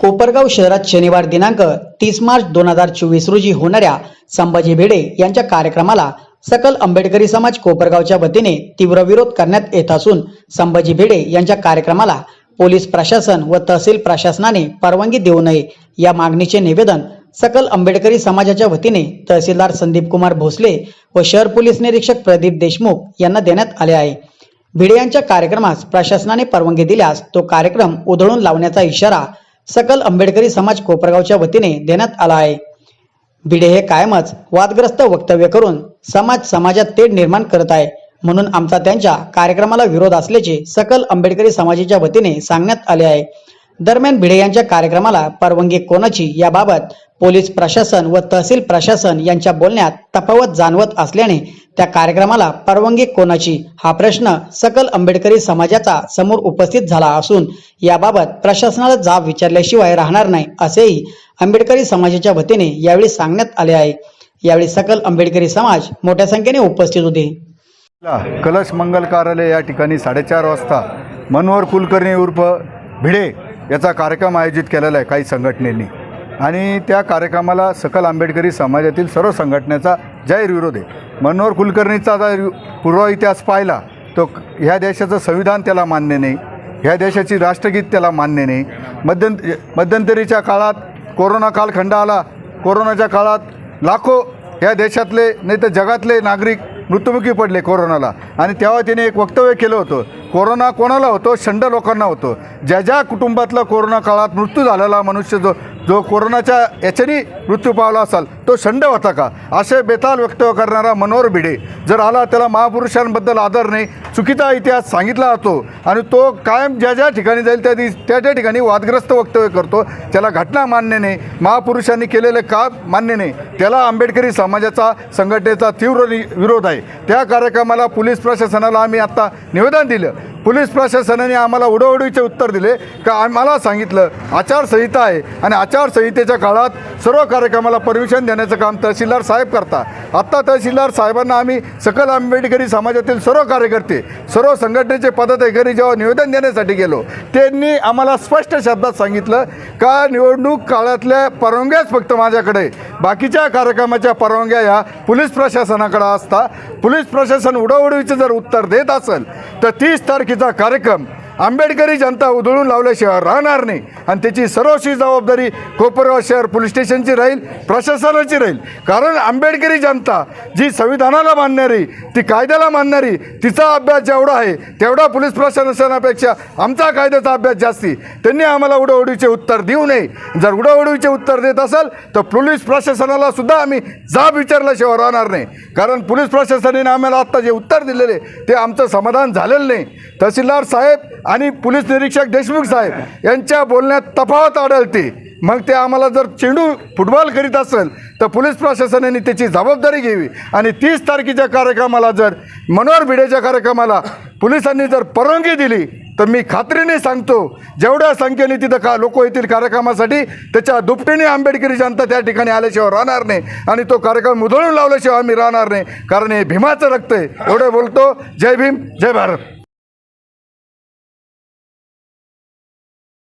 कोपरगाव शहरात शनिवार दिनांक तीस मार्च दोन हजार चोवीस रोजी होणाऱ्या संभाजी भिडे यांच्या कार्यक्रमाला सकल आंबेडकरी समाज कोपरगावच्या वतीने तीव्र विरोध करण्यात येत असून संभाजी भिडे यांच्या कार्यक्रमाला पोलीस प्रशासन व तहसील प्रशासनाने परवानगी देऊ नये या मागणीचे निवेदन सकल आंबेडकरी समाजाच्या वतीने तहसीलदार संदीप कुमार भोसले व शहर पोलीस निरीक्षक प्रदीप देशमुख यांना देण्यात आले आहे. भिडे यांच्या कार्यक्रमास प्रशासनाने परवानगी दिल्यास तो कार्यक्रम उधळून लावण्याचा इशारा सकल आंबेडकरी समाज कोपरगावच्या वतीने देण्यात आला आहे. भिडे हे कायमच वादग्रस्त वक्तव्य करून समाज समाजात तेढ निर्माण करत आहे. म्हणून आमचा त्यांच्या कार्यक्रमाला विरोध असल्याचे सकल आंबेडकरी समाजाच्या वतीने सांगण्यात आले आहे. दरम्यान भिडे यांच्या कार्यक्रमाला परवानगी कोणाची याबाबत पोलीस प्रशासन व तहसील प्रशासन यांच्या बोलण्यात तफावत जाणवत असल्याने त्या कार्यक्रमाला परवानगी कोणाची? हा प्रश्न सकल आंबेडकरी समाजाचा समोर उपस्थित झाला असून याबाबत प्रशासनाला जाब विचारल्याशिवाय राहणार नाही असेही आंबेडकरी समाजाच्या वतीने यावेळी सांगण्यात आले आहे. यावेळी सकल आंबेडकरी समाज मोठ्या संख्येने उपस्थित होते. कलश मंगल कार्यालय या ठिकाणी साडेचार वाजता मनोहर कुलकर्णी उर्फ भिडे याचा कार्यक्रम आयोजित केलेला आहे काही संघटनेनी. आणि त्या कार्यक्रमाला सकल आंबेडकरी समाजातील सर्व संघटनेचा जाहीर विरोध आहे. मनोहर कुलकर्णीचा जर पूर्व इतिहास पाहिला तो ह्या देशाचं संविधान त्याला मान्य नाही ह्या देशाची राष्ट्रगीत त्याला मान्य नाही. मध्यंत मध्यंतरीच्या काळात कोरोना कालखंड आला. कोरोनाच्या काळात लाखो ह्या देशातले नाही तर जगातले नागरिक मृत्युमुखी पडले कोरोनाला. आणि तेव्हा तिने एक वक्तव्य केलं होतं. कोरोना कोणाला होतो? शंड लोकांना होतो. ज्या ज्या कुटुंबातला कोरोना काळात मृत्यू झालेला मनुष्य जो जो कोरोनाच्या याच्याने मृत्यू पावला असाल तो शंड होता का? असे बेताल वक्तव्य करणारा मनोहर भिडे जर आला त्याला महापुरुषांबद्दल आदर नाही चुकीचा इतिहास सांगितला जातो आणि तो कायम ज्या ज्या ठिकाणी जाईल त्या त्या त्या ठिकाणी वादग्रस्त वक्तव्य करतो. त्याला घटना मान्य नाही. महापुरुषांनी केलेले काम मान्य नाही? त्याला आंबेडकरी समाजाचा संघटनेचा तीव्र विरोध आहे. त्या कार्यक्रमाला पोलीस प्रशासनाला आम्ही आत्ता निवेदन दिलं. पोलीस प्रशासनाने आम्हाला उडवडीचे उत्तर दिले. का आम्हाला सांगितलं आचारसंहिता आहे आणि आचारसंहितेच्या काळात सर्व कार्यक्रमाला परमिशन देण्याचं काम तहसीलदार साहेब करता. आत्ता तहसीलदार साहेबांना आम्ही सकल आंबेडकरी समाजातील सर्व कार्यकर्ते सर्व संघटनेचे पदाधिकारी जेव्हा निवेदन देण्यासाठी गेलो त्यांनी आम्हाला स्पष्ट शब्दात सांगितलं का निवडणूक काळातल्या परवानग्याच फक्त माझ्याकडे बाकीच्या कार्यक्रमाच्या परवानग्या ह्या पोलीस प्रशासनाकडे असता. पोलीस प्रशासन उडवडीचं जर उत्तर देत असेल तर तीस तारखेचा कार्यक्रम आंबेडकरी जनता उधळून लावल्याशिवाय राहणार नाही. आणि त्याची सर्वस्वी जबाबदारी कोपरगाव शहर पोलीस स्टेशनची राहील प्रशासनाची राहील. कारण आंबेडकरी जनता जी संविधानाला मानणारी ती कायद्याला मानणारी तिचा अभ्यास जेवढा आहे तेवढा पोलीस प्रशासनापेक्षा आमचा कायद्याचा अभ्यास जास्ती. त्यांनी आम्हाला उडवडीचे उत्तर देऊ नये. जर उडवडीचे उत्तर देत असेल तर पोलीस प्रशासनाला सुद्धा आम्ही जाब विचारल्याशिवाय राहणार नाही. कारण पोलीस प्रशासनाने आम्हाला आत्ता जे उत्तर दिलेले ते आमचं समाधान झालेलं नाही. तहसीलदार साहेब आणि पोलीस निरीक्षक देशमुख साहेब यांच्या बोलण्यात तफावत आढळते. मग ते आम्हाला जर चेंडू फुटबॉल करीत असेल तर पोलीस प्रशासनाने त्याची जबाबदारी घ्यावी. आणि तीस तारखेच्या कार्यक्रमाला जर मनोहर भिडेच्या कार्यक्रमाला पोलिसांनी जर परवानगी दिली तर मी खात्रीने सांगतो जेवढ्या संख्येने तिथं का लोक येतील कार्यक्रमासाठी त्याच्या दुपटीने आंबेडकरी जनता त्या ठिकाणी आल्याशिवाय राहणार नाही. आणि तो कार्यक्रम उधळून लावल्याशिवाय आम्ही राहणार नाही कारण हे भीमाचं रक्त आहे. एवढं बोलतो. जय भीम जय भारत.